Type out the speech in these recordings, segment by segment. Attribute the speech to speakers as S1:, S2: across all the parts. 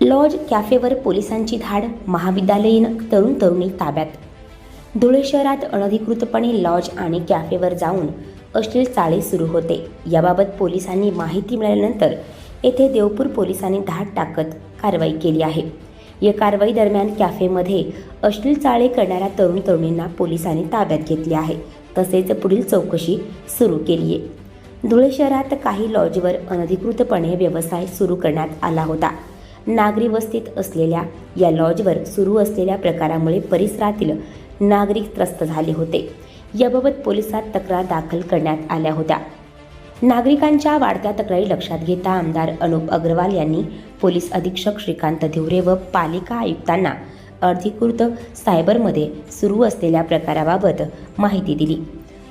S1: Lodge कॅफेवर पोलिसांची धाड महाविद्यालयीन तरुण तरुणी ताब्यात. धुळे शहरात अनधिकृतपणे लॉज आणि कॅफेवर जाऊन अश्लील चाळे सुरू होते. याबाबत पोलिसांनी माहिती मिळाल्यानंतर येथे देवपूर पोलिसांनी धाड टाकत कारवाई केली आहे. या कारवाई दरम्यान कॅफेमध्ये अश्लील चाळे करणाऱ्या तरुण तरुणींना पोलिसांनी ताब्यात घेतले आहे. तसेच पुढील चौकशी सुरू केली आहे धुळे शहरात काही लॉजवर अनधिकृतपणे व्यवसाय सुरू करण्यात आला होता. नागरी वस्तीत असलेल्या या लॉजवर सुरू असलेल्या प्रकारामुळे परिसरातील नागरिक त्रस्त झाले होते. याबाबत पोलिसात तक्रार दाखल करण्यात आल्या होत्या. नागरिकांच्या वाढत्या तक्रारी लक्षात घेता आमदार अनुप अग्रवाल यांनी पोलीस अधीक्षक श्रीकांत धिवरे व पालिका आयुक्तांना अर्धीकृत सायबरमध्ये सुरू असलेल्या प्रकाराबाबत माहिती दिली.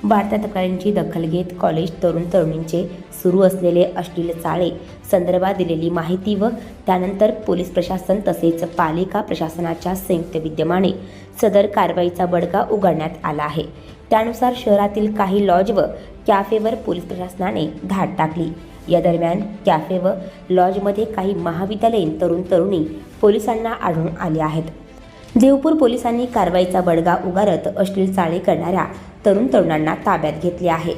S1: वाढत्या तक्रारींची दखल घेत कॉलेज तरुण तरुणींचे सुरू असलेले अश्लील चाळे संदर्भात दिलेली माहिती व त्यानंतर पोलीस प्रशासन तसेच पालिका प्रशासनाच्या संयुक्त विद्यमाने सदर कारवाईचा बडगा उघडण्यात आला आहे. त्यानुसार शहरातील काही लॉज व कॅफेवर पोलीस प्रशासनाने धाड टाकली. या दरम्यान कॅफे व लॉजमध्ये काही महाविद्यालयीन तरुण तरुणी पोलिसांना आढळून आले आहेत. देवपूर पोलिसांनी कारवाईचा बडगा उगारत अश्लील चाळे करणाऱ्या तरुण तरुणांना ताब्यात घेतले आहे.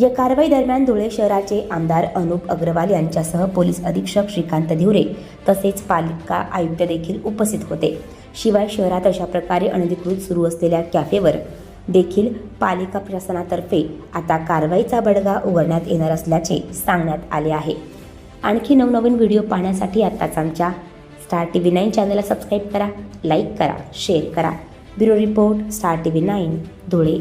S1: या कारवाई दरम्यान धुळे शहराचे आमदार अनुप अग्रवाल यांच्यासह पोलीस अधीक्षक श्रीकांत धिवरे तसेच पालिका आयुक्त देखील उपस्थित होते. शिवाय शहरात अशा प्रकारे अनधिकृत सुरू असलेल्या कॅफेवर देखील पालिका प्रशासनातर्फे आता कारवाईचा बडगा उघडण्यात येणार असल्याचे सांगण्यात आले आहे. आणखी नवनवीन व्हिडिओ पाहण्यासाठी आत्ताच आमच्या स्टार टी व्ही नाईन चॅनलला सबस्क्राईब करा लाईक करा शेअर करा. Bureau report star T V nine Dhule.